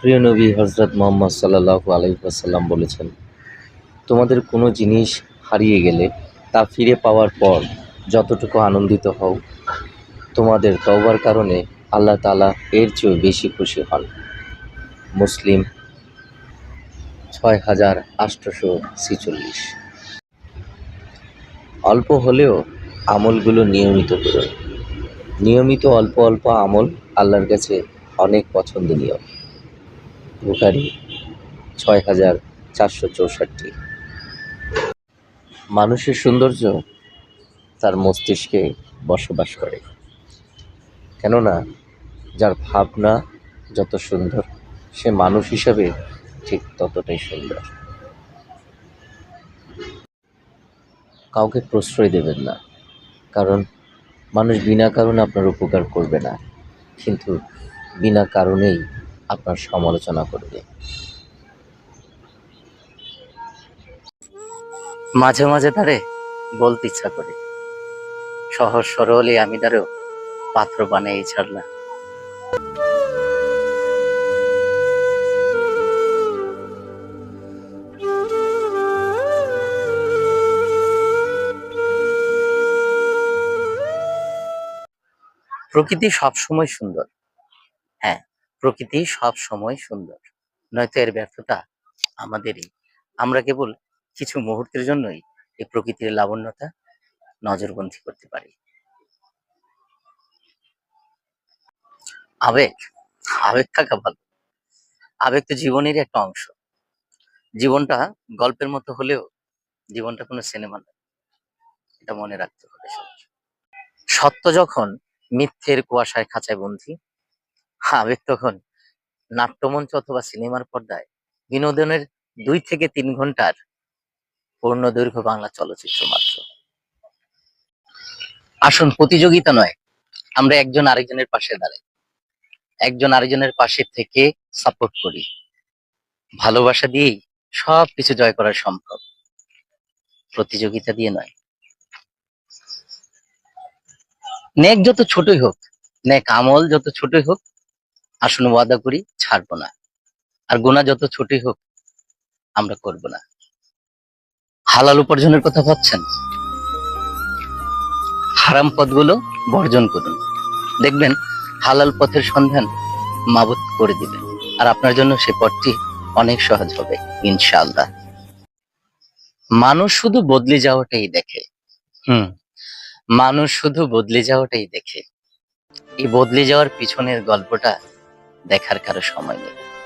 প্রিয় নবী হজরত মোহাম্মদ সাল্লাহ আলাইসাল্লাম বলেছেন, তোমাদের কোনো জিনিস হারিয়ে গেলে তা ফিরে পাওয়ার পর যতটুকু আনন্দিত হও, তোমাদের তওবার কারণে আল্লাহ তালা এর চেয়েও বেশি খুশি হন। মুসলিম ছয় হাজার আটশোশো ছিচল্লিশ অল্প হলেও আমলগুলো নিয়মিত করুন। নিয়মিত অল্প অল্প আমল আল্লাহর কাছে অনেক পছন্দনীয়। বুখারি ছয় হাজার চারশো চৌষট্টি। মানুষের সৌন্দর্য তার মস্তিষ্কে বসবাস করে। কেননা, যার ভাবনা যত সুন্দর, সে মানুষ হিসাবে ঠিক ততটাই সুন্দর। কাউকে প্রশ্রয় দেবেন না, কারণ মানুষ বিনা কারণে আপনার উপকার করবে না। কিন্তু বিনা কারণেই আপনার সমালোচনা করবে। মাঝে মাঝে তারে বলতে ইচ্ছা করে। সহজ সরলে আমি তারও পাত্র বানিয়ে ছাড়লাম। প্রকৃতি সব সময় সুন্দর। হ্যাঁ প্রকৃতি সব সময় সুন্দর। নয়তো এর ব্যর্থতা আমাদেরই। আমরা কেবল কিছু মুহূর্তের জন্যই এই প্রকৃতির লাবণ্যতা নজরবন্দি করতে পারি। আবেগ আবেগ থাকা ভালো আবেগ তো জীবনেরই একটা অংশ। জীবনটা গল্পের মতো হলেও জীবনটা কোনো সিনেমা নয়। এটা মনে রাখতে হবে। সত্য যখন মিথ্যের কুয়াশায় খাঁচায় বন্দী আবেগ তখন নাট্যমঞ্চ অথবা সিনেমার পর্দায় বিনোদনের দুই থেকে তিন ঘণ্টার পূর্ণ দৈর্ঘ্য বাংলা চলচ্চিত্র মাত্র। আসুন, প্রতিযোগিতা নয়, আমরা একজন আরেকজনের পাশে দাঁড়াই। একজন আরেকজনের পাশে থেকে সাপোর্ট করি। ভালোবাসা দিয়েই সব কিছু জয় করা সম্ভব। প্রতিযোগিতা দিয়ে নয়। নেক যত ছোটই হোক, নেক আমল যত ছোটই হোক আসুন ওয়াদা করি, ছাড়বো না। আর গোনা যত ছোটই হোক, আমরা করব না। হালাল উপার্জনের কথা ভাবছেন? হারাম পথগুলো বর্জন করুন। দেখবেন হালাল পথের সন্ধান মাবুত করে দিবেন আর আপনার জন্য সে পথটি অনেক সহজ হবে, ইনশাআল্লাহ। মানুষ শুধু বদলে যাওয়াটাই দেখে। হুম, মানুষ শুধু বদলে যাওয়াটাই দেখে। এই বদলে যাওয়ার পিছনের গল্পটা দেখার কারও সময় নেই।